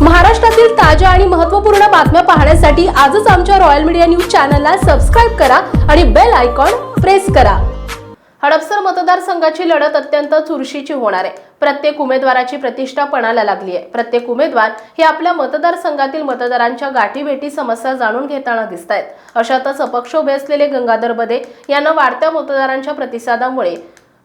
महाराष्ट्रातील ताज्या आणि महत्त्वपूर्ण बातम्या पाहण्यासाठी आजच आमच्या रॉयल मीडिया न्यूज चॅनलला सबस्क्राईब करा आणि बेल आयकॉन प्रेस करा. हडपसर मतदारसंघाची लढत अत्यंत चुरशीची होणार आहे. प्रत्येक उमेदवाराची प्रतिष्ठा पणाला लागली आहे. प्रत्येक उमेदवार हे आपल्या मतदारसंघातील मतदारांच्या गाठीभेटी समस्या जाणून घेताना दिसत आहेत अशातच अपक्ष उभे असलेले गंगाधर बदे यांना वाढत्या मतदारांच्या प्रतिसादामुळे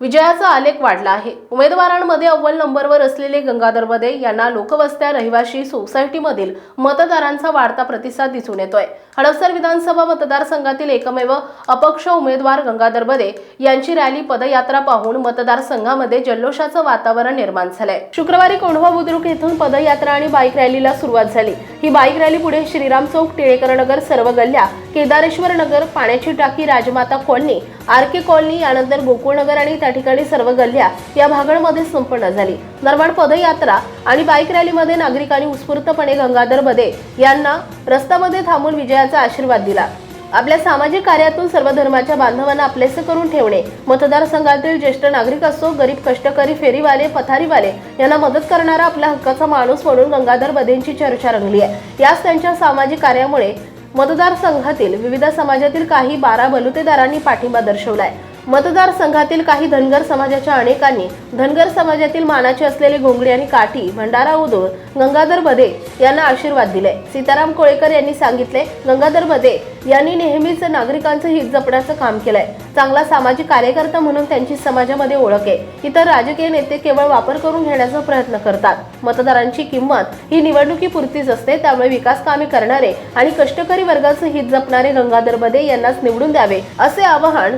विजयाचा आलेख वाढला आहे. उमेदवारांमध्ये अव्वल नंबरवर असलेले गंगाधर बदे यांना लोकवस्त्या रहिवाशी सोसायटीमधील मतदारांचा वाढता प्रतिसाद दिसून येतोय. हडपसर विधानसभा मतदारसंघातील एकमेव अपक्ष उमेदवार गंगाधर बदे यांची रॅली पदयात्रा पाहून मतदारसंघामध्ये जल्लोषाचं वातावरण निर्माण झालंय. शुक्रवारी कोंढवा बुद्रुक येथून पदयात्रा आणि बाईक रॅलीला सुरुवात झाली. ही बाईक रॅली पुढे श्रीराम चौक टिळेकर नगर सर्व गल्ल्या केदारेश्वर नगर पाण्याची टाकी Rajmata colony R K colony यानंतर गोकुळनगर आणि त्या ठिकाणी सर्व गल्ल्या या भागांमध्ये संपन्न झाली. दरम्यान पदयात्रा आणि बाईक रॅलीमध्ये नागरिकांनी उत्स्फूर्तपणे गंगाधर बदे यांना रस्त्यामध्ये थांबून विजयाचा आशीर्वाद दिला. आपल्या सामाजिक कार्यातून सर्व धर्माच्या बांधवांना आपलेसे करून ठेवणे मतदारसंघातील ज्येष्ठ नागरिक असो गरीब कष्टकरी फेरीवाले पथारीवाले यांना मदत करणारा आपल्या हक्काचा माणूस म्हणून गंगाधर बदेंची चर्चा रंगली आहे. याच त्यांच्या सामाजिक कार्यामुळे मतदारसंघातील विविध समाजातील काही बारा बलुतेदारांनी पाठिंबा दर्शवलाय. मतदारसंघातील काही धनगर समाजाच्या अनेकांनी धनगर समाजातील मानाचे असलेले घोंगडी आणि काठी भंडारा उदोळ गंगाधर बदे यांना आशीर्वाद दिले सीताराम कोळेकर यांनी सांगितले गंगाधर बदे यांनी नेहमीच नागरिकांचं हित जपण्याचं काम केलंय. चांगला सामाजिक कार्यकर्ता म्हणून त्यांची समाजामध्ये ओळख आहे. इतर राजकीय नेते केवळ वापर करून घेण्याचा प्रयत्न करतात. मतदारांची किंमत ही निवडणुकीपुरतीच असते त्यामुळे विकास कामे करणारे आणि कष्टकरी वर्गाचं हित जपणारे गंगाधर बदे यांनाच निवडून द्यावे असे आवाहन